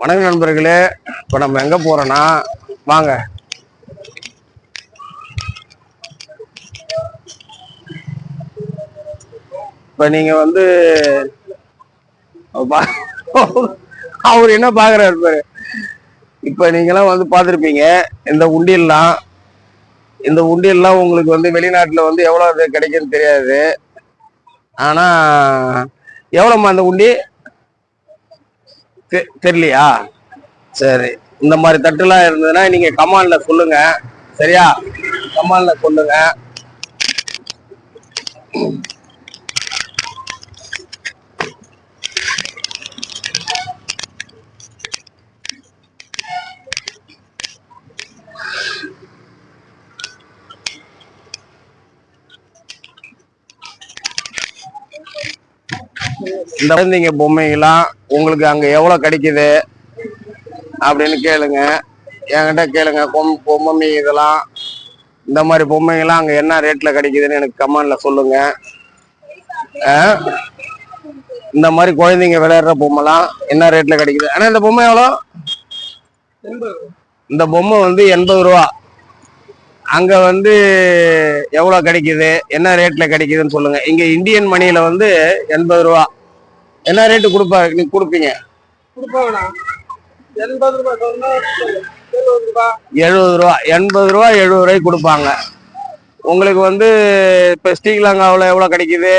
வணக்கம் நண்பர்களே. இப்போ நம்ம எங்கே போகிறோன்னா வாங்க. இப்போ நீங்கள் வந்து பா- அவர் என்ன பார்க்குறாரு பாரு. இப்போ நீங்களாம் வந்து பார்த்துருப்பீங்க இந்த உண்டியெல்லாம் இந்த உண்டியெல்லாம் உங்களுக்கு வந்து வெளிநாட்டில் வந்து எவ்வளோ அது கிடைக்குன்னு தெரியாது. ஆனால் எவ்வளோம்மா அந்த உண்டி? தெரியலையா? சரி. இந்த மாதிரி தட்டுலாம் இருந்ததுன்னா நீங்க கமான்ல சொல்லுங்க. சரியா? கமான்ல சொல்லுங்க. இந்த குழந்தைங்க பொம்மைகள்லாம் உங்களுக்கு அங்க எவ்வளவு கிடைக்குது அப்படின்னு கேளுங்க. என்கிட்ட கேளுங்க. பொம் பொம்மை இதெல்லாம் இந்த மாதிரி பொம்மைங்கெல்லாம் அங்க என்ன ரேட்ல கிடைக்குதுன்னு எனக்கு கமெண்ட்ல சொல்லுங்க. ஆ? இந்த மாதிரி குழந்தைங்க விளையாடுற பொம்மைலாம் என்ன ரேட்ல கிடைக்குது? ஆனா இந்த பொம்மை எவ்வளோ? இந்த பொம்மை வந்து எண்பது ரூபா. அங்க வந்து எவ்வளோ கிடைக்குது? என்ன ரேட்ல கிடைக்குதுன்னு சொல்லுங்க. இங்க இந்தியன் மணியில வந்து எண்பது ரூபா. என்ன ரேட்டு கொடுப்பா? நீ கொடுப்பீங்க. எழுபது ரூபா. எண்பது ரூபா எழுபது ரூபாய்க்கு கொடுப்பாங்க. உங்களுக்கு வந்து இப்போ ஸ்ரீலங்காவில் எவ்வளோ கிடைக்குது?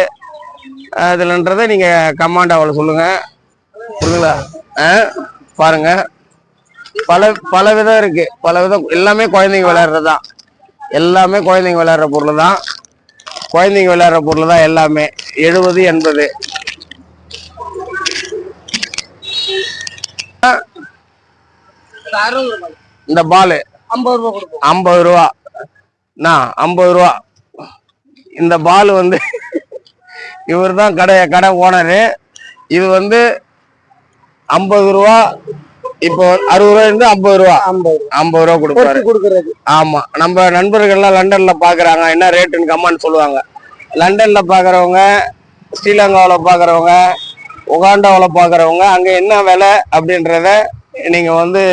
அதுலன்றதை நீங்கள் கமாண்டாவில் சொல்லுங்க. புரியுதுங்களா? ஆ பாருங்க. பல பல விதம் இருக்கு. பல விதம் எல்லாமே குழந்தைங்க விளையாடுறது தான். எல்லாமே குழந்தைங்க விளையாடுற பொருள் தான். குழந்தைங்க விளையாடுற பொருள் தான் எல்லாமே. எழுபது எண்பது அறுபது ரூபாய் இந்த பால். ஐம்பது கொடுப்போம். ஐம்பது ரூபா. நான் ஐம்பது ரூபா. இந்த பால் வந்து இவர் தான் கடை கடை ஓனரு. இது வந்து ஐம்பது ரூபா. இப்போ அறுபது ரூபா இருந்து ஐம்பது ரூபா. ஐம்பது ரூபா. கொடுப்பாரு. கொடுக்கறது. ஆமா. நம்ம நண்பர்கள்லாம் லண்டன்ல பாக்குறாங்க. என்ன ரேட்டுன்னு கம்மான்னு சொல்லுவாங்க. லண்டன்ல பாக்குறவங்க ஸ்ரீலங்காவுல பாக்குறவங்க உகாண்டாவில் பார்க்குறவங்க அங்கே என்ன விலை அப்படின்றத நீங்கள் வந்து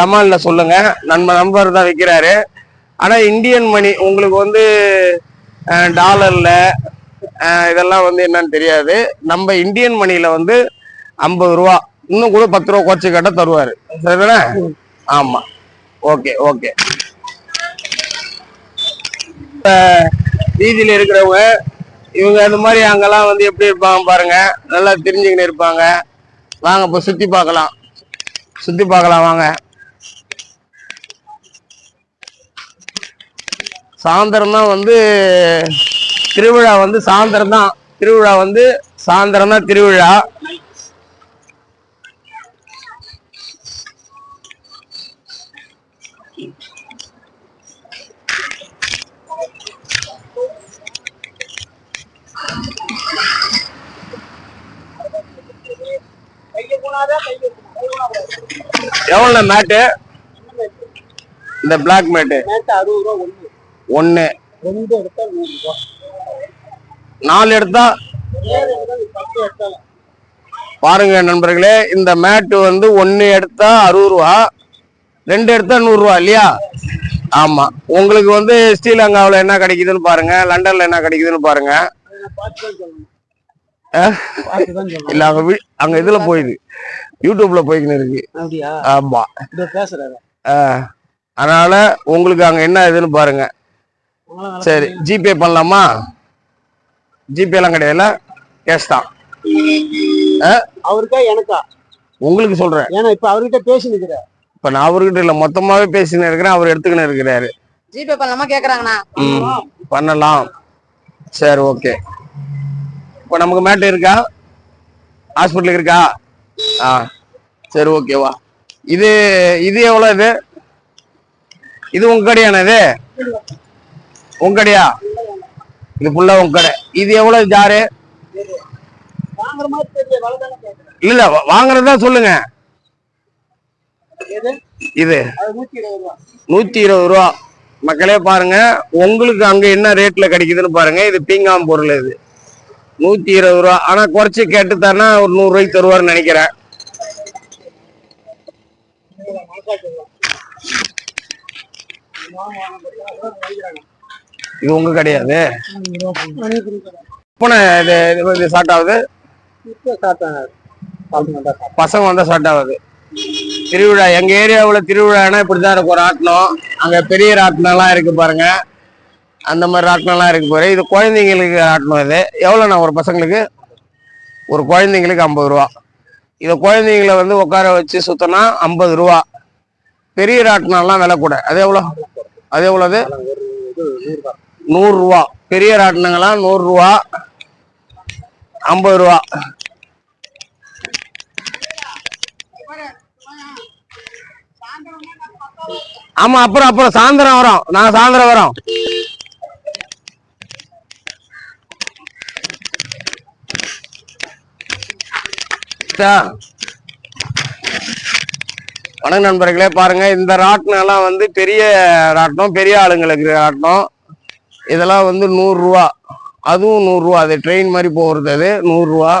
கமான்ல சொல்லுங்கள் நம்ம நம்பர் தான் விற்கிறாரு ஆனால் இந்தியன் மணி உங்களுக்கு வந்து டாலரில் இதெல்லாம் வந்து என்னன்னு தெரியாது. நம்ம இந்தியன் மணியில் வந்து ஐம்பது ரூபா. இன்னும் கூட பத்து ரூபா குறைச்சி கேட்டால் தருவார். சரிதானே? ஆமாம் ஓகே ஓகே. இப்போ வீதியில இருக்கிறவங்க இவங்க அந்த மாதிரி அங்கெல்லாம் வந்து எப்படி இருப்பாங்க பாருங்க. நல்லா தெரிஞ்சுக்கின்னு இருப்பாங்க. வாங்க இப்போ சுற்றி பார்க்கலாம். சுற்றி பார்க்கலாம் வாங்க. சாயந்தரம் தான் வந்து திருவிழா வந்து சாயந்தரம் தான். திருவிழா வந்து சாயந்தரம் தான் திருவிழா. எவ்வளோ மேட்டு இந்த பிளாக் மேட்டு ஒன்று. நாலு எடுத்தா? பாருங்க நண்பர்களே இந்த மேட்டு வந்து ஒன்று எடுத்தா அறுபது ரூபா ரெண்டு எடுத்தா நூறுரூவா இல்லையா? ஆமா. உங்களுக்கு வந்து ஸ்ரீலங்காவில் என்ன கிடைக்குதுன்னு பாருங்க லண்டன்ல என்ன கிடைக்குதுன்னு பாருங்க. இல்ல அங்க வீ- அங்க இதுல போயிது. யூடியூப்ல போய்க்கின்னு இருக்கு. ஆமா. இதோ பேசுறாரு. அஹ், அதனால உங்களுக்கு அங்க என்ன இதுன்னு பாருங்க. சரி ஜிபே பண்ணலாமா? ஜிபே எல்லாம் கிடையாதுல கேஷ் தான். அவருக்கா எனக்கா? உங்களுக்கு சொல்றேன். ஏன்னா இப்ப அவர்கிட்ட பேசி நிக்கிற இப்ப நான் அவர்கிட்ட இல்ல மொத்தமாவே பேசின்னு இருக்கிறேன் அவர் எடுத்துக்கின்னு இருக்கிறாரு. ஜிபே பண்ணலாமா? கேக்குறாங்கண்ணா. ம், பண்ணலாம். சரி ஓகே. இப்போ நமக்கு மேட்டு இருக்கா? ஹாஸ்பிட்டலுக்கு இருக்கா? ஆ. சரி ஓகேவா இது இது எவ்வளோ இது? இது உங்க கடையாண்ணா இது? உங்க கடையா? இது ஃபுல்லா உங்க கடை. இது எவ்வளவு ஜாரு? இல்ல இல்ல வாங்குறதா சொல்லுங்க. இது. நூத்தி இருபது ரூபா. மக்களே பாருங்க. உங்களுக்கு அங்க என்ன ரேட்ல கிடைக்குதுன்னு பாருங்க. இது பீங்காம் பொருள் இது. நூத்தி இருபது ரூபா. ஆனா குறைச்சு கேட்டு தரனா ஒரு நூறு ரூபாய்க்கு தருவாருன்னு நினைக்கிறேன். இது உங்க கிடையாது. இது ஸ்டார்ட் ஆகுது. பசங்க வந்தா ஸ்டார்ட் ஆகுது. திருவிழா எங்க ஏரியாவுல திருவிழானா இப்படிதான் இருக்கும். ராட்டினம் அங்க பெரிய ராட்டினம்லாம் இருக்கு பாருங்க. அந்த மாதிரி ராட்டினம்லாம் இருக்குது போகிறேன் இது குழந்தைங்களுக்கு ஆட்டணும் இது. எவ்வளோண்ணா ஒரு பசங்களுக்கு? ஒரு குழந்தைங்களுக்கு ஐம்பது ரூபா. இதை குழந்தைங்கள வந்து உட்கார வச்சு சுத்தினா ஐம்பது ரூபா. பெரிய ராட்டினம்லாம் விலை கூட. அது எவ்வளோ? அது எவ்வளோது நூறுரூவா. பெரிய ராட்டினங்கள்லாம் நூறுரூவா. ஐம்பது ரூபா. ஆமா அப்புறம் அப்புறம் சாயந்தரம் வரோம். நாங்க சாயந்தரம் வரோம். சா. வணக்கம் நண்பர்களே பாருங்க இந்த ராட்டினம்லாம் வந்து பெரிய ராட்டினம் பெரிய ஆளுங்களுக்கு ராட்டினம். இதெல்லாம் வந்து நூறுரூவா. அதுவும் நூறுரூவா. அது ட்ரெயின் மாதிரி போகிறது அது நூறுரூவா.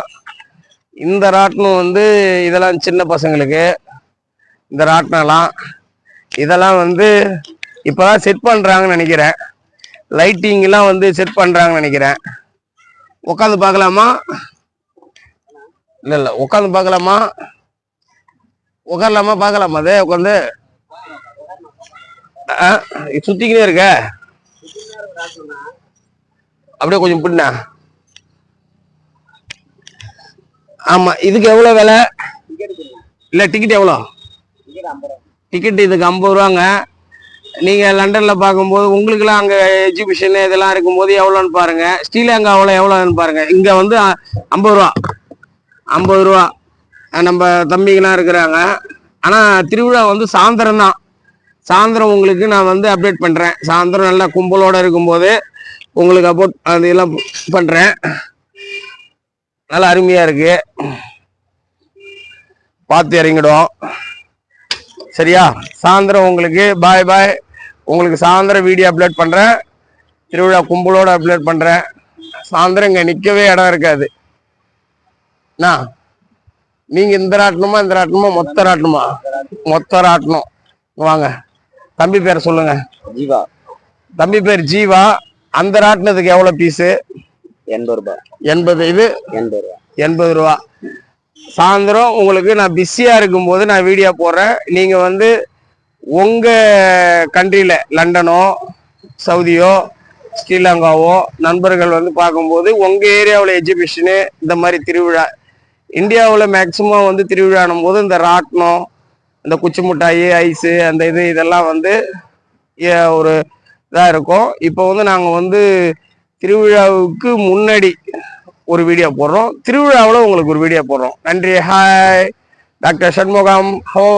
இந்த ராட்டினம் வந்து இதெல்லாம் சின்ன பசங்களுக்கு இந்த ராட்டினம்லாம். இதெல்லாம் வந்து இப்போதான் செட் பண்ணுறாங்கன்னு நினைக்கிறேன். லைட்டிங்லாம் வந்து செட் பண்ணுறாங்கன்னு நினைக்கிறேன். உட்காந்து பார்க்கலாமா? இல்லை இல்லை உட்காந்து பார்க்கலாமா? உட்காரலாமா பார்க்கலாமா? அதே உட்காந்து சுத்திக்கினே இருக்க. அப்படியே கொஞ்சம் பின்னா. ஆமா இதுக்கு எவ்வளவு விலை? இல்ல டிக்கெட் எவ்வளோ? டிக்கெட் இதுக்கு ஐம்பது ரூபாங்க. நீங்க லண்டன்ல பார்க்கும்போது உங்களுக்குலாம் அங்க எஜுகேஷன் இதெல்லாம் இருக்கும்போது எவ்வளோன்னு பாருங்க. அவ்வளோ எவ்வளோன்னு பாருங்க. இங்க வந்து ஐம்பது ரூபா. ஐம்பது ரூபா. நம்ம தம்பிங்களாம் இருக்கிறாங்க. ஆனால் திருவிழா வந்து சாயந்தரம் தான். சாயந்தரம் உங்களுக்கு நான் வந்து அப்டேட் பண்ணுறேன் சாயந்தரம் நல்லா கும்பலோடு இருக்கும்போது உங்களுக்கு அப்டேட் அதெல்லாம் பண்ணுறேன் நல்லா அருமையாக இருக்குது பார்த்து இறங்கிடும் சரியா? சாயந்தரம் உங்களுக்கு பாய் பாய் உங்களுக்கு சாயந்தரம் வீடியோ அப்லோட் பண்ணுறேன் திருவிழா கும்பலோடு அப்லோட் பண்ணுறேன் சாயந்தரம் இங்கே நிற்கவே இடம் இருக்காது. என்ன நீங்க இந்த ராட்டணுமா இந்த ராட்டணுமா மொத்த ராட்டணுமா மொத்த ராட்டணும் வாங்க. தம்பி பேரை சொல்லுங்க. ஜீவா. தம்பி பேர் ஜீவா. அந்த ராட்டினத்துக்கு எவ்வளவு பீஸு எண்பது ரூபாய் எண்பது இது? எண்பது ரூபா. எண்பது ரூபா. சாயந்தரம் உங்களுக்கு நான் பிஸியா இருக்கும்போது நான் வீடியோ போடுறேன். நீங்க வந்து உங்க கண்ட்ரியில லண்டனோ சவுதியோ ஸ்ரீலங்காவோ நண்பர்கள் வந்து பார்க்கும்போது உங்க ஏரியாவில் எஜுகேஷனு இந்த மாதிரி திருவிழா இந்தியாவில் மேக்சிமம் வந்து திருவிழானும் போது இந்த ராட்டினம் இந்த குச்சி மிட்டாய் ஐஸு அந்த இது இதெல்லாம் வந்து ஏ- ஒரு இதாக இருக்கும். இப்போ வந்து நாங்கள் வந்து திருவிழாவுக்கு முன்னாடி ஒரு வீடியோ போடுறோம். திருவிழாவில் உங்களுக்கு ஒரு வீடியோ போடுறோம். நன்றி. Hi doctor Shanmugam. ஹோ